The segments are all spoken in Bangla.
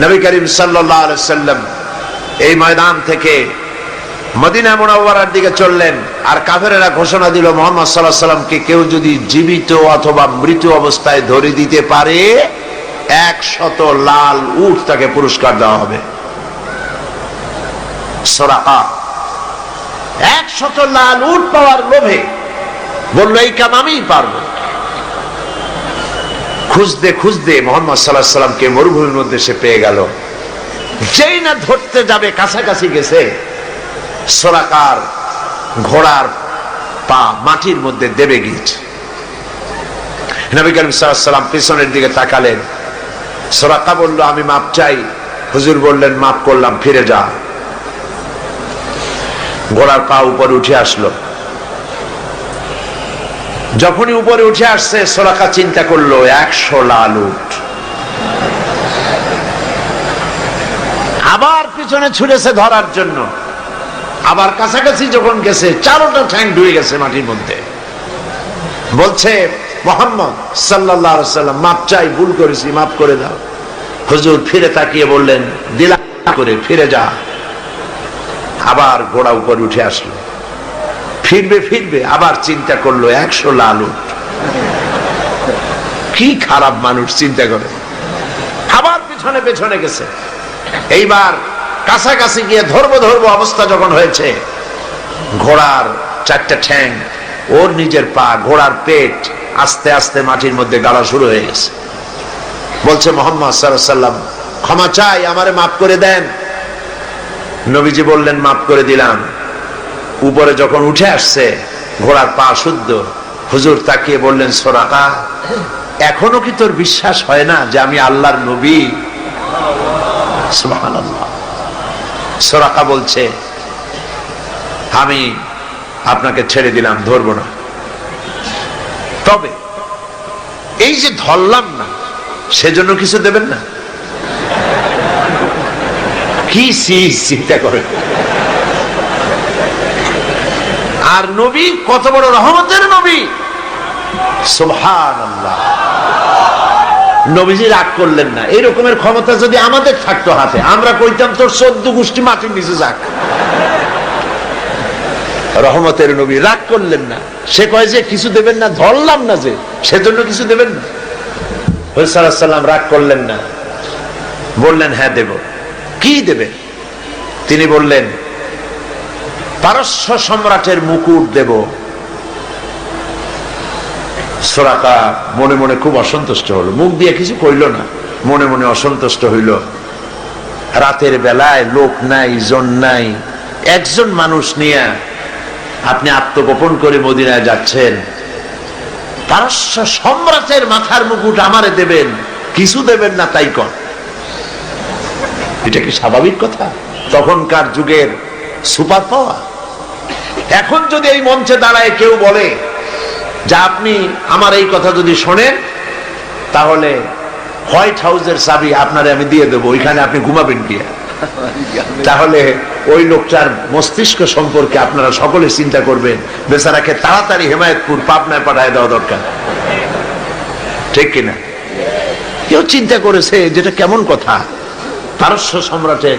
নবী করিম সাল্লাম এই ময়দান থেকে মদিনা মোনাওয়ারার দিকে চললেন, আর কাফেরেরা ঘোষণা দিল, মোহাম্মদ সাল্লাহ সাল্লামকে কেউ যদি জীবিত অথবা মৃত অবস্থায় ধরে দিতে পারে, এক শত লাল উট তাকে পুরস্কার দেওয়া হবে। সরাকা। এক শত লাল উট পাওয়ার লোভে বলল, এই কাম আমিই পারব। খুঁজতে খুঁজতে মোহাম্মদ সাল্লাহ সাল্লামকে মরুভূমির মধ্যে সে পেয়ে গেল। যেই না ধরতে যাবে, কাছাকাছি গেছে সোরাকার ঘোড়ার পা মাটির মধ্যে দেবে গিয়েছে। নবী করিম সাল্লাম পিছনের দিকে তাকালেন। সোরাকা বলল, আমি মাপ চাই। হুজুর বললেন, মাপ করলাম, ফিরে যা। ঘোড়ার পা উপরে উঠে আসলো। যখনই উপরে উঠে আসছে, সোরাকা চিন্তা করল, একশো লাল উঠ আবার পিছনে ছুটেছে ধরার জন্য। আবার কাছাকাছি যখন গেছে, চারোটা ঠ্যাং ডুয়ে গেছে মাটির মধ্যে। বলছে, মোহাম্মদ সাল্লাহ সাল্লাম, মাপ চাই, ভুল করেছি মাফ করে দাও। হুজুর ফিরে তাকিয়ে বললেন দিলা করে, ফিরে যা। আবার ঘোড়া উপরে উঠে আসলো। ফিরবে ফিরবে, আবার চিন্তা করল, একশো লাল। কি খারাপ মানুষ চিন্তা করে। আবার পিছনে পেছনে গেছে। এইবার কাছাকাছি গিয়ে ধরবো ধরবো অবস্থা যখন হয়েছে, ঘোড়ার চারটা ঠ্যাং, ওর নিজের পা, ঘোড়ার পেট, আস্তে আস্তে মাটির মধ্যে গাড়া শুরু হয়ে গেছে। বলছে মোহাম্মদ সাল্লাম ক্ষমা চাই, আমারে মাফ করে দেন। নবীজি বললেন, মাফ করে দিলাম। উপরে যখন উঠে আসছে, ঘোড়ার পা শুদ্ধ, হুজুর তাকিয়ে বললেন, সোরাকা, এখনও কি তোর বিশ্বাস হয় না যে আমি আল্লাহর নবী? সোরাকা বলছে, আমি আপনাকে ছেড়ে দিলাম, ধরবো না। তবে, এই যে ধরলাম না, সেজন্য কিছু দেবেন না? কি চিন্তা করে আর নবী, কত বড় রহমতের নবী। সুবহান নবীজি রাগ করলেন না। এই ক্ষমতা যদি আমাদের থাকতো হাতে, আমরা কইতাম, তোর চোদ্দ গোষ্ঠী মাটির নিচে যাক। রহমতের নবী রাগ করলেন না। সে কয় যে, কিছু দেবেন না, ধরলাম না যে, সেজন্য কিছু দেবেন না। সাল্লাম রাগ করলেন না। বললেন হ্যাঁ দেব। কি দেবে তিনি বললেন পারস্য সম্রাটের মুকুট দেব। সোরাকা মনে মনে খুব অসন্তুষ্ট হলো। মুখ দিয়ে কিছু কইল না, মনে মনে অসন্তুষ্ট হইল। রাতের বেলায় লোক নাই, জন নাই, একজন মানুষ নিয়ে আপনি আত্মগোপন করে মদিনায় যাচ্ছেন। পারস্য সম্রাটের মাথার মুকুট আমারে দেবেন, কিছু দেবেন না তাই কর এটা কি স্বাভাবিক কথা? তখনকার যুগের সুপার পাওয়ার। এখন যদি এই মঞ্চে দাঁড়ায় কেউ বলে যে আপনি আমার এই কথা যদি শোনেন, তাহলে হোয়াইট হাউসের চাবি আপনারে আমি দিয়ে দেবো, ওইখানে আপনি ঘুমাবেন কি তাহলে ওই লোকটার মস্তিষ্ক সম্পর্কে আপনারা সকলে চিন্তা করবেন, বেচারাকে তাড়াতাড়ি হেমায়তপুর পাবনায় পাঠায় দেওয়া দরকার। ঠিক কিনা? কেউ চিন্তা করেছে যেটা কেমন কথা? পারস্য সম্রাটে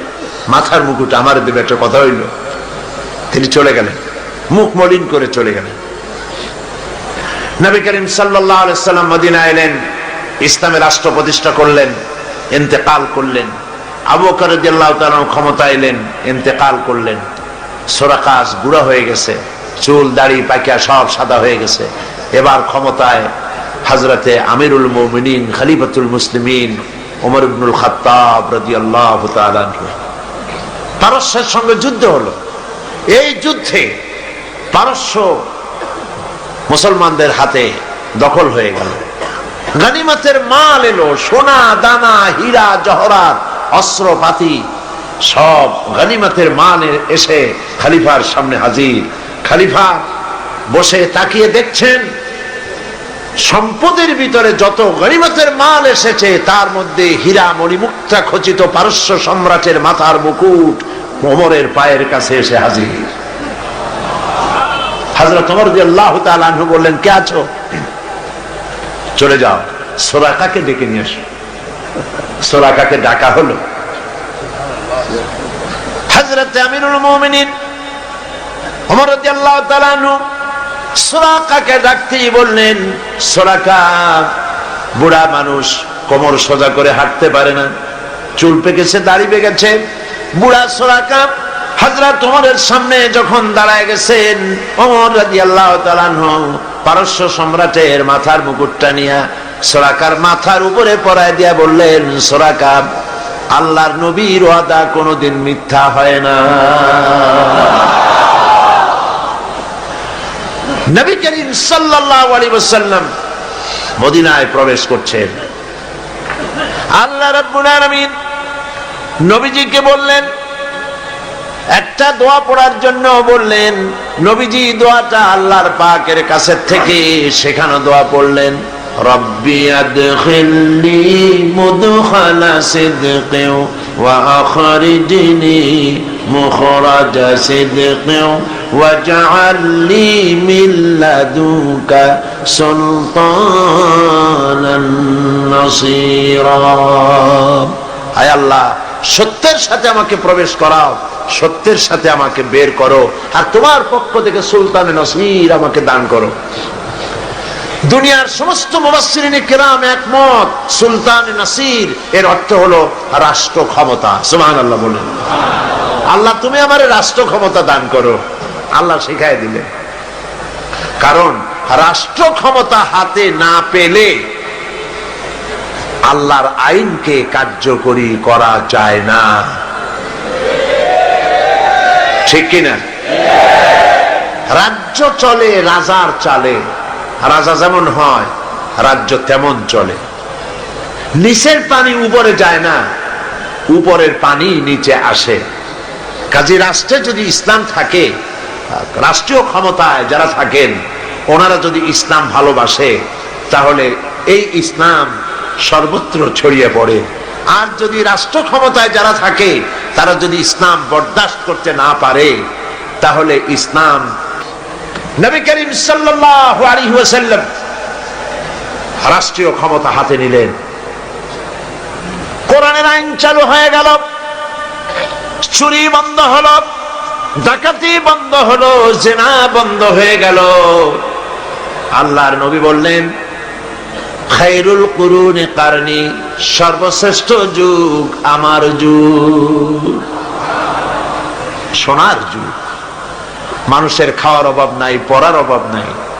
মাথার মুকুট আমার দেবে, একটা কথা হইল। তিনি চলে গেলেন। মুখ মলিন করে চলে গেলেন। নবী করিম সাল্লাম মদিনা এলেন, ইসলামের রাষ্ট্র প্রতিষ্ঠা করলেন এতেকাল করলেন। আবু করদিয়াল্লাহ ক্ষমতা এলেন এতেকাল করলেন। সোরাকাশ বুড়া হয়ে গেছে, চুল, দাড়ি পাকিয়া সব সাদা হয়ে গেছে। এবার ক্ষমতায় হাজরতে আমিরুল মোমিনিন, খালিফাতুল মুসলিমিন ওমর ইবনুল খাত্তাব রাদিয়াল্লাহু তাআলা আনহু। পারস্যের সঙ্গে যুদ্ধ হলো। এই যুদ্ধে পারস্য মুসলমানদের হাতে দখল হয়ে গেল। গানিমাতের মাল এলো, সোনা, দানা, হীরা জহরাত অস্ত্রপাতি, সব গানিমাতের মাল এসে খালিফার সামনে হাজির। খালিফা বসে তাকিয়ে দেখছেন, সম্পদের ভিতরে যত গরিমতের মাল এসেছে, তার মধ্যে হীরা মণিমুক্তা খচিত পারস্য সম্রাটের মাথার মুকুট মোমরের পায়ের কাছে এসে হাজির। হাজরত ওমর রাদিয়াল্লাহু তাআলা আনহু বললেন, কে আছো? চলে যাও। সোরাকাকে ডেকে নিয়ে আসো সোরাকাকে ডাকা হলো। হজরত আমিরুল মোমিনিন রাদিয়াল্লাহু তাআলা আনহু সোরাকাকে ডাকতেই বললেন, সোরাকা, বুড়া মানুষ কোমর সোজা করে হাঁটতে পারে না। চুল পেকেছে, দাড়ি পেকেছে। বুড়া সোরাকা হজরত ওমরের সামনে যখন দাঁড়ায় গেছেন ওমর রাদিয়াল্লাহু তাআলা পারস্য সম্রাটের মাথার মুকুটটা নিয়া সোরাকার মাথার উপরে পরায় দিয়া বললেন, সোরাকা, আল্লাহর নবীর ওয়াদা কোনোদিন মিথ্যা হয় না। নবী করিম সাল্লাল্লাহু আলাইহি ওয়াসাল্লাম মদিনায় প্রবেশ করছেন। আল্লাহ রাব্বুল আলামিন নবীজিকে বললেন একটা দোয়া পড়ার জন্য বললেন নবীজি দোয়াটা আল্লাহর পাকের কাছে থেকে সেখানে দোয়া পড়লেন রব্বি আদখিলনি মুদখালা সিদকিন ওয়া আখরিজনি মুখরাজা সিদকিন واجعل لي من لدنك سلطانا نصيرا হায় আল্লাহ সত্যের সাথে আমাকে প্রবেশ করাও, সত্যের সাথে আমাকে বের করো, আর তোমার পক্ষ থেকে সুলতান নসির আমাকে দান করো। দুনিয়ার সমস্ত মুবাসসিরিন কেরাম একমত, সুলতান নাসির, এর অর্থ হলো রাষ্ট্র ক্ষমতা। সুবহানাল্লাহ বলেন। আল্লাহ, তুমি আমার রাষ্ট্র ক্ষমতা দান করো। আল্লাহ শিখাই দিলেন কারণ, রাষ্ট্র ক্ষমতা হাতে না পেলে আল্লাহর আইনকে কার্যকরী করা যায় না। ঠিক কিনা? রাজ্য চলে, রাজার চালে। রাজা যেমন হয়, রাজ্য তেমন চলে। নিচের পানি উপরে যায় না, উপরের পানি নিচে আসে। কাজী রাষ্ট্রে যদি ইসলাম থাকে, রাষ্ট্রীয় ক্ষমতায় যারা থাকেন, ওনারা যদি ইসলাম ভালোবাসে, তাহলে এই ইসলাম সর্বত্র ছড়িয়ে পড়ে। আর যদি রাষ্ট্র ক্ষমতায় যারা থাকে, তারা যদি ইসলাম বরদাস্ত করতে না পারে, তাহলে ইসলাম নবী করিম ওয়াসাল্লাম রাষ্ট্রীয় ক্ষমতা হাতে নিলেন। কোরআনের আইন চালু হয়ে গেল, চুরি বন্ধ হলো, ডাকাতি বন্ধ হলো, জেনা বন্ধ হয়ে গেল। আল্লাহর নবী বললেন খাইরুল কুরুনে কারণে, সর্বশ্রেষ্ঠ যুগ, আমার যুগ। সোনার যুগ। মানুষের খাওয়ার অভাব নাই, পড়ার অভাব নাই।